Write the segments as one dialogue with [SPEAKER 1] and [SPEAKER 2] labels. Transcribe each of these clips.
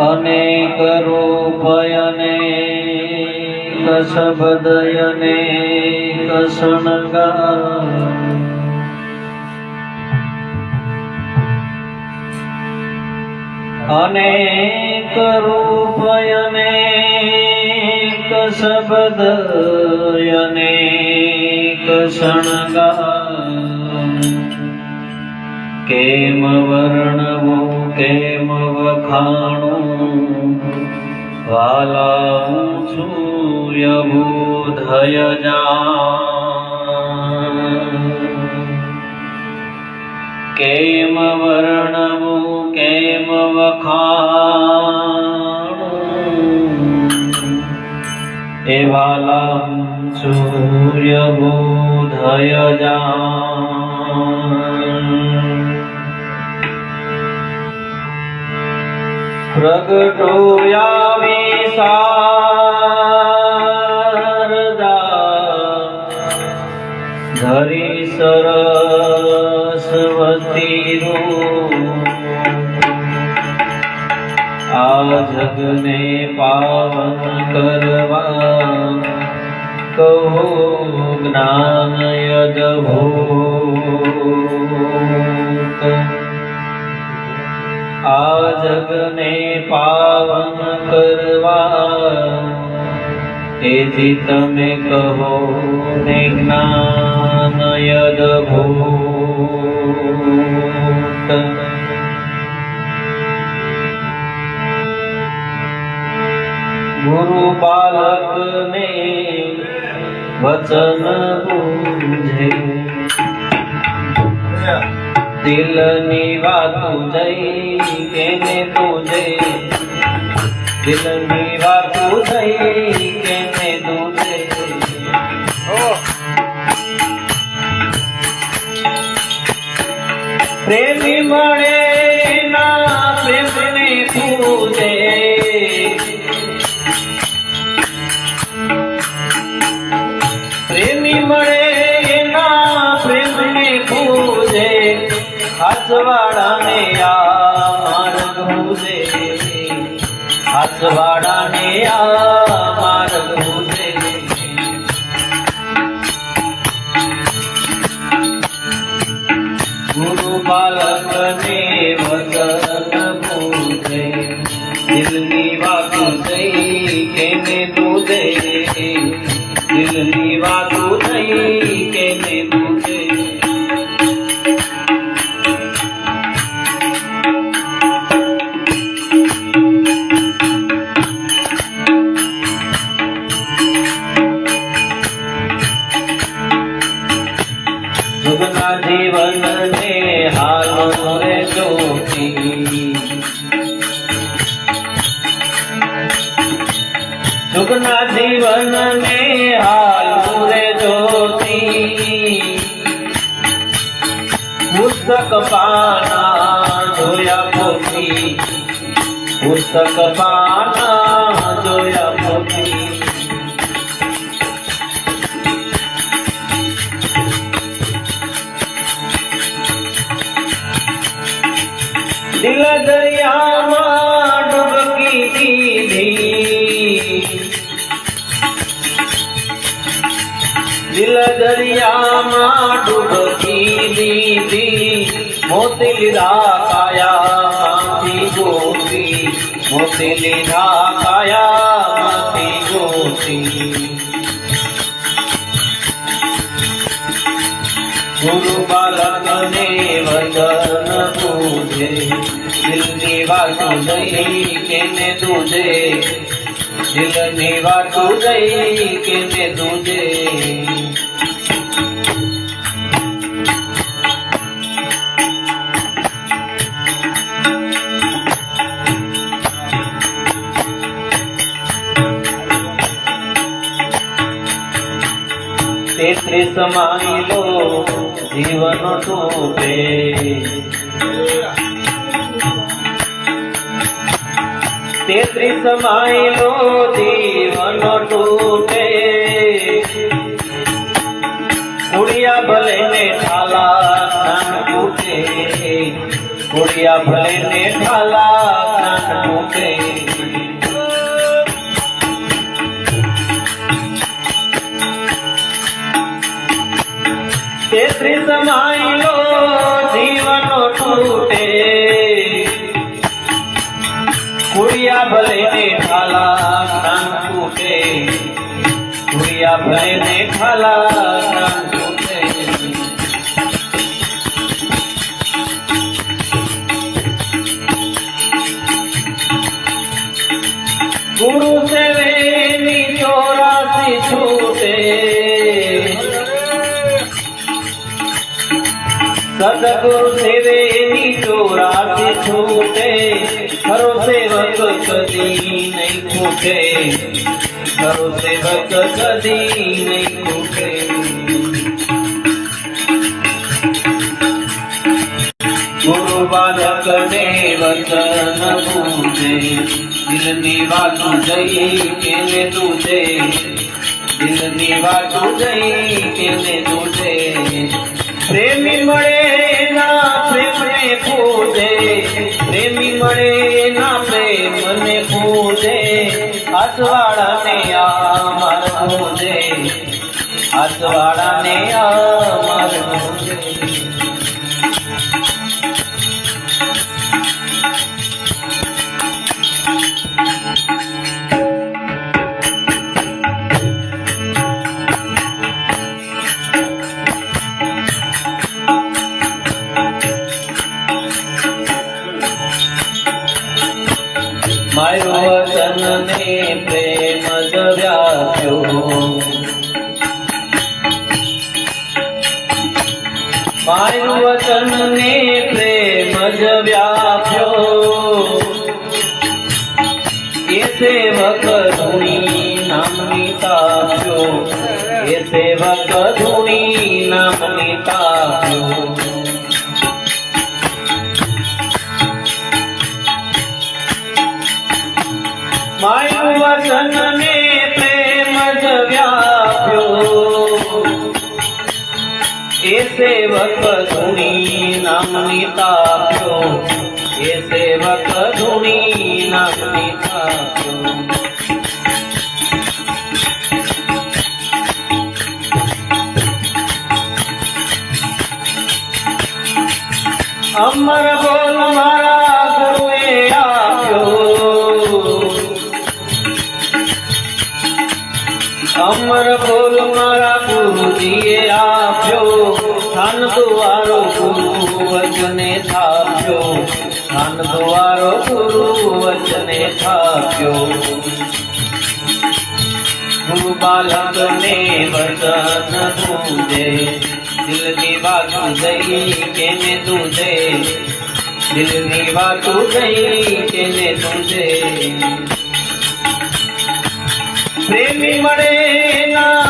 [SPEAKER 1] અનેક રૂપયને કસબદયને કસણગા અનેક રૂપયને કસબદયને કસણગા કેમ વર્ણવું, કેમ વખાણું? વાલા છું યબુધય કેમ વર્ણવું, કેમ વખાણું? એ વાલા સૂર્ય બોધય પ્રગટોયા વિશારદા ધરી સરસ્વતી આ જગને પાવન કરવા કહો જ્ઞાન યદભૂત આ જગને પાવન કરવા. તેથી તમે કહો ને જ્ઞાન યદભૂત. ગુરુ બાલકને વચન બૂઝે દિલની વાત જઈ કેને તુજે દિલની વાત જઈ કેને તુજે પ્રેમી મળે 是吧？દિલ દરિયામાં ડૂબકી દીધી. દિલ દરિયામાં ડૂબકી દીધી. મોતી લીધા કાયામાંથી ગોતી મોતી લીધા કાયામાંથી ગોતી. ગુરુ બાલકને વચન દિલની વાતો જઈ કેને તુજે દિલની વાતો જઈ કેને તુજે તેત્રીસ માઇલો જીવન ટૂટે તેત્રીસ માઇલો જીવન તૂટે. કુડિયા ભલે ને ઠાલા કાન તૂટે. કુડિયા ભલે ને ઠાલા કાન તૂટે. તેત્રીસ માઇલો જીવનો તૂટે. ભલે ને ઠાલા જ્ઞાન તૂટે કુડિયા ભલે ને ઠાલા જ્ઞાન તૂટે ગુરુ સેવેની ચોરાસી છૂટે. સદગુરુ સેવેની ચોરાસી છૂટે. ખરો સેવક કદી નહીં ખૂટે. ખરો સેવક કદી નહીં ખૂટે. ગુરુ બાલક ને વચન પૂજે દિલની વાતું જઈ કેને તુજે. દિલની વાતું જઈ કેને તુજે. પ્રેમી મળે ના પ્રેમને પૂજે. મળે ના પ્રેમને પૂજે. હાથવાળા ને માર પૂજે. હાથવાળા ને માર પૂજે. મારું મારું વચન ને પ્રેમ જ વ્યાપ્યો. એ સેવક ધૂણી નામની તાપ્યો. એ સેવક ધૂણી નામની તાપ્યો. અમર બોલ મારા બોલ મારા ગુરુજીએ આપ્યો સ્થાન દ્વારો ગુરુ વચને થાપ્યો સ્થાન દ્વારો ગુરુ વચને થાપ્યો ગુરુ બાલક ને વચન તુજે દિલની વાત જઈ કેને તુજે દિલની વાત જઈ કેને તુજે પ્રેમી મળે ના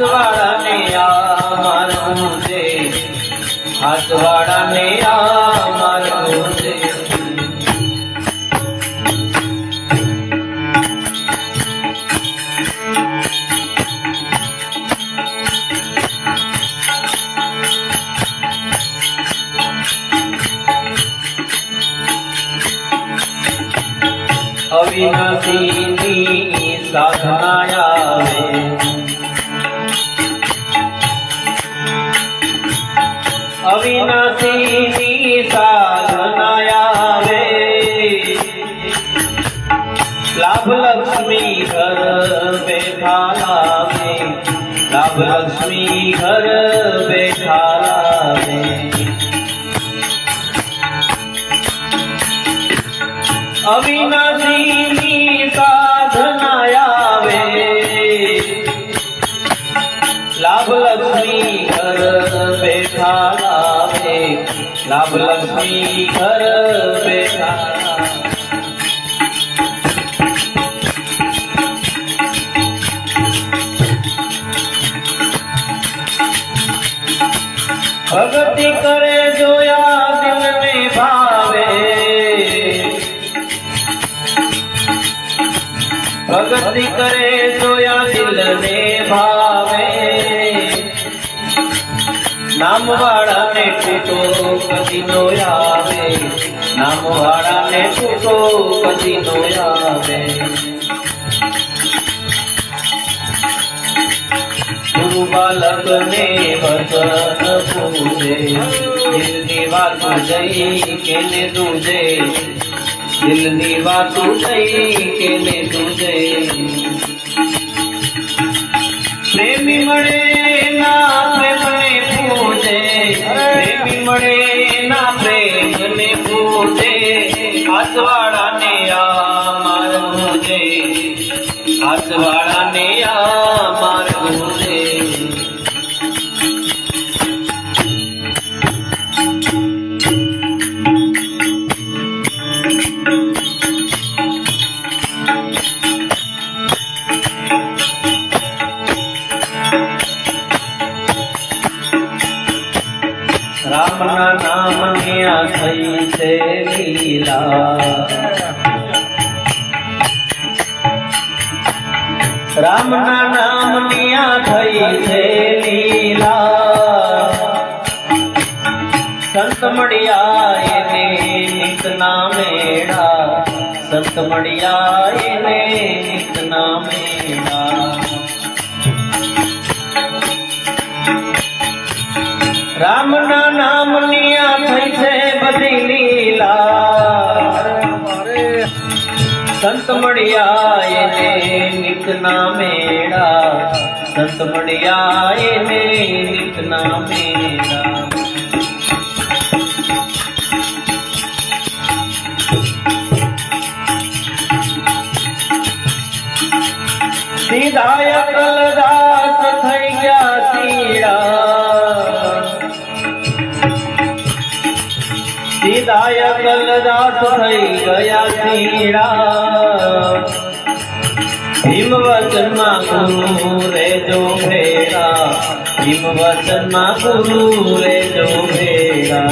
[SPEAKER 1] હાથવાળાને આ મારું છે હાથવાળાને આ મારું છે અવિનાશીની સાધના લાભ લક્ષ્મી ઘર બેઠા લાવે લાભ લક્ષ્મી ઘર બેઠા લાવે અવિનાશીની સાધના આવે લાભ લક્ષ્મી ઘર બેઠા લાવે લાભ લક્ષ્મી ઘર બેઠા ભક્તિ કરે જોયા દિલને ભાવે ભક્તિ કરે જોયા દિલને ભાવે નામ વાળાને ખૂટો કદી નો આવે. નામ વાળાને ખૂટો કદી નો આવે. બાલકને વચન પૂજે. દિલની વાત જઈ કેને તુજે દિલની વાત જઈ કેને તુજે પ્રેમી મળે ના રામના નામની આ થઈ છે લીલા. રામના નામની આ થઈ છે લીલા. સંત મળ્યા એને નિત નામેડા સંત મળ્યા એને રામના નામની આ થઈ છે બધી લીલા. સંત મળ્યા એને નિતના મેળા. સંત મળ્યા એને નિતના મેળા. સીધાય કલદાસ સીધાય કલદાસ થઈ ગયા સીડા ભીમ વચનમાં ગુરુ રેજો ભેરા ભીમ વચનમાં ગુરુ રેજો ભેરા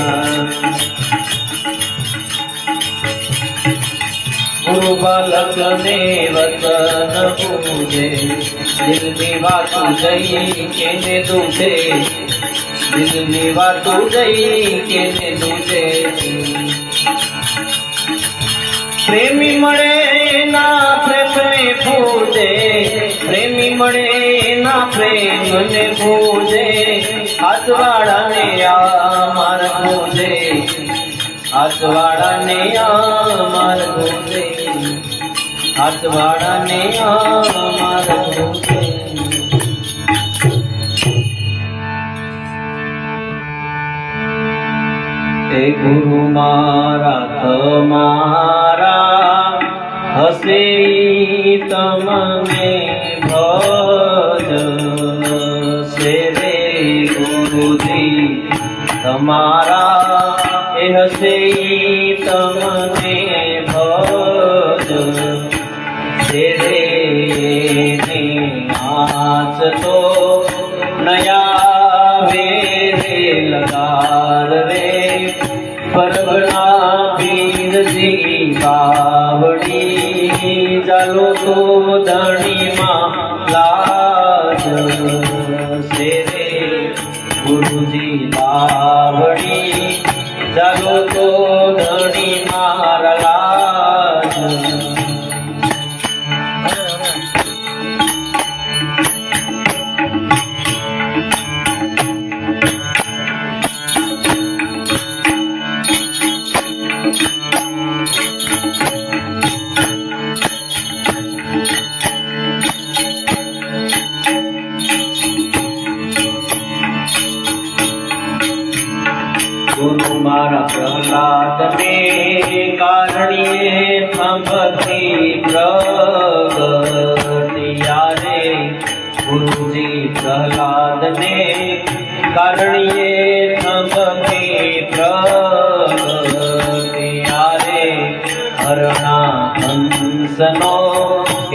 [SPEAKER 1] ગુરુ બાલક ને વચન પૂજે દિલની વાતો જઈ કેને દુજે દિલની વાતો જઈ કેને દુજે પ્રેમી મળે ના પ્રેમને પૂજે પ્રેમી મળે ના પ્રેમને પૂજે હાથવાળાને આ માર પૂજે હાથવાળાને આ માર પૂજે હાથવાળાને આ માર પૂજે ગુરુ મારા તમારા હસે તમને ભજ સે રે ગુરુજી તમારા એ હસે તમને Obrigado.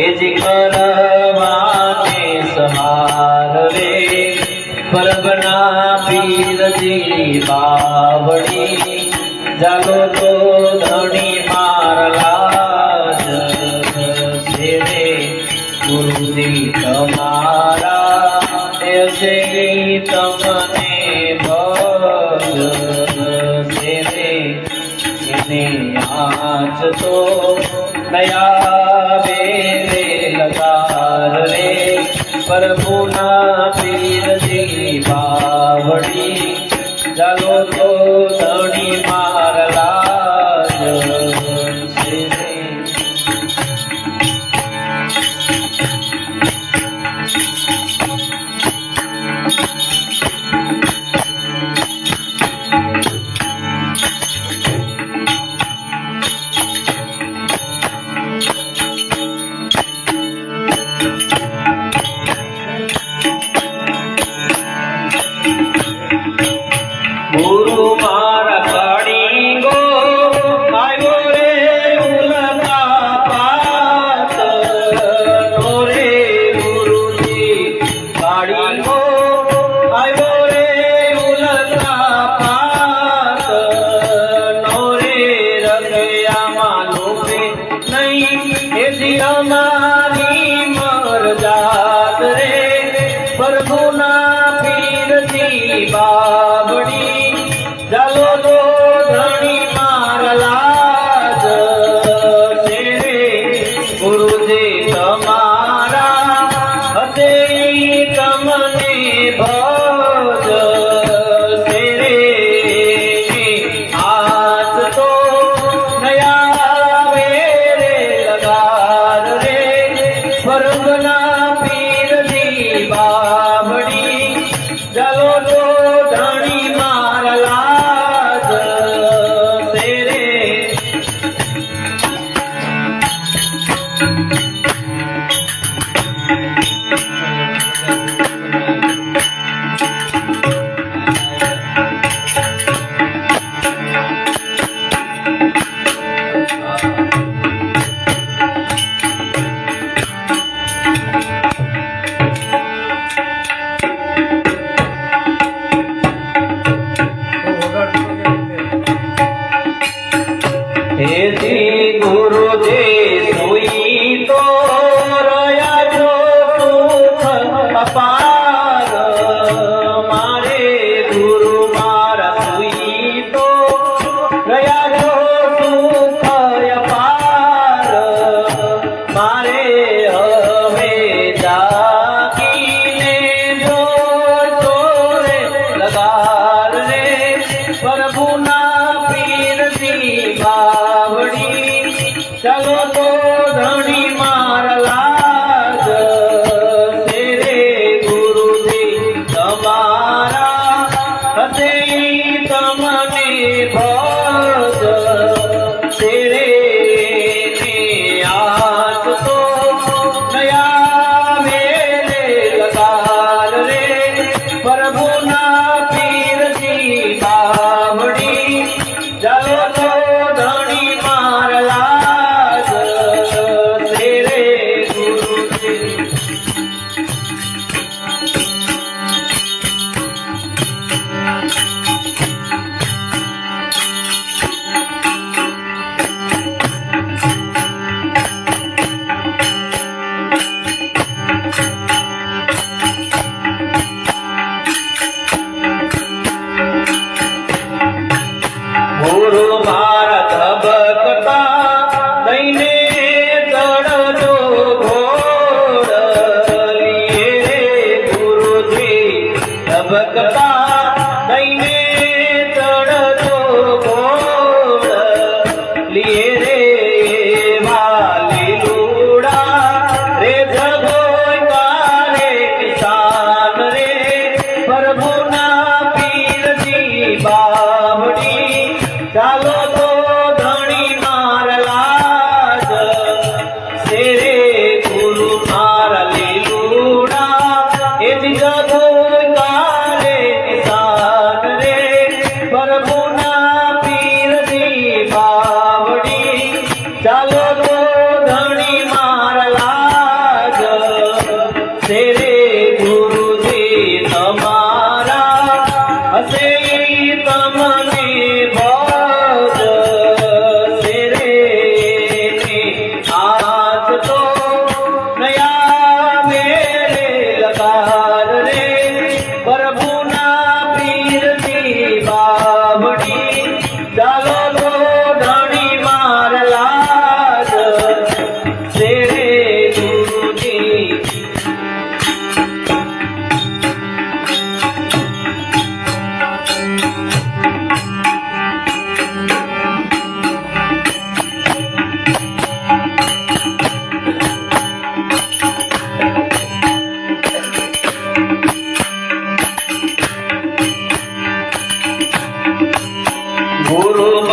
[SPEAKER 1] એજી કરવાને સહાર રે. પરગના પીરજી બાવડી જાગો તો ધણી નહીં গুরু